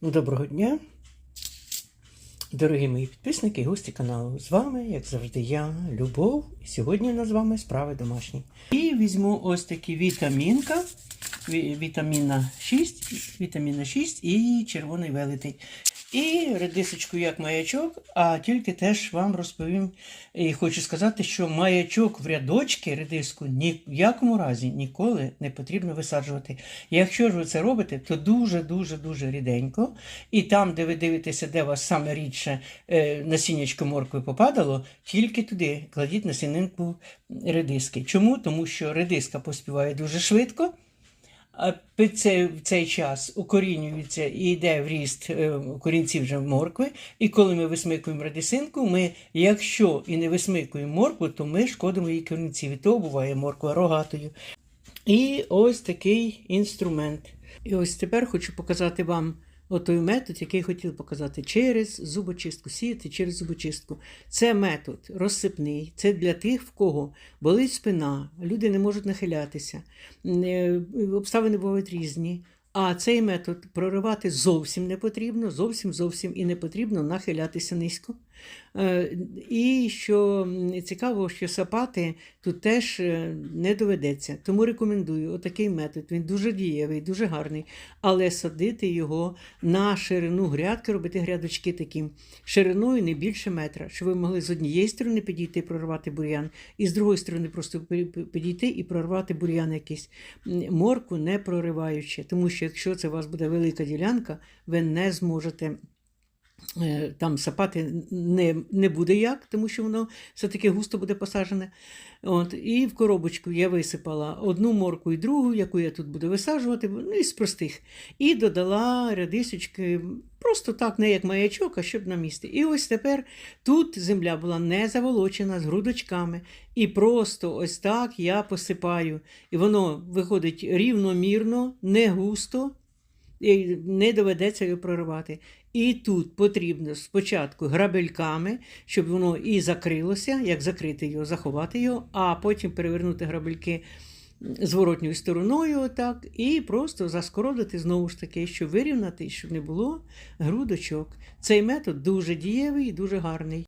Ну, Доброго дня, дорогі мої підписники і гості каналу. З вами, як завжди, я, Любов. І сьогодні у з вами справи домашні. І візьму ось такі вітамінка, ві- вітаміна 6, вітаміна 6 і червоний велетень. І редисочку як маячок, а тільки теж вам розповім і хочу сказати, що маячок в рядочки редиску ні в якому разі ніколи не потрібно висаджувати. Якщо ж ви це робите, то дуже-дуже дуже ріденько. І там, де ви дивитеся, де вас саме рідше е, насіннячко моркви попадало, тільки туди кладіть насінинку редиски. Чому? Тому що редиска поспіває дуже швидко. Під це, в цей час укорінюється і йде в ріст е, корінців вже моркви. І коли ми висмикуємо радісинку, ми, якщо і не висмикуємо моркву, то ми шкодимо її корінців. І то буває морква рогатою. І ось такий інструмент. І ось тепер хочу показати вам отой метод, який хотів показати через зубочистку, сіяти через зубочистку. Це метод розсипний, це для тих, в кого болить спина, люди не можуть нахилятися, е, обставини бувають різні. А цей метод проривати зовсім не потрібно, зовсім зовсім і не потрібно нахилятися низько. Е, І що цікаво, що сапати тут теж е, не доведеться. Тому рекомендую отакий метод. Він дуже дієвий, дуже гарний. Але садити його на ширину грядки, робити грядочки такі шириною не більше метра, щоб ви могли з однієї сторони підійти, і прорвати бур'ян, і з другої сторони просто підійти і прорвати бур'ян якийсь. Морку не прориваючи, тому що якщо це у вас буде велика ділянка, ви не зможете е, там сапати не, не буде як, тому що воно все-таки густо буде посаджене. От, і в коробочку я висипала одну морку і другу, яку я тут буду висаджувати, ну, із простих. І додала рядисочки, просто так, не як маячок, а щоб на місці. І ось тепер тут земля була не заволочена з грудочками. І просто ось так я посипаю. І воно виходить рівномірно, не густо, і не доведеться його проривати. І тут потрібно спочатку грабельками, щоб воно і закрилося, як закрити його, заховати його, а потім перевернути грабельки зворотньою стороною, отак, і просто заскородити знову ж таки, щоб вирівняти, щоб не було грудочок. Цей метод дуже дієвий і дуже гарний.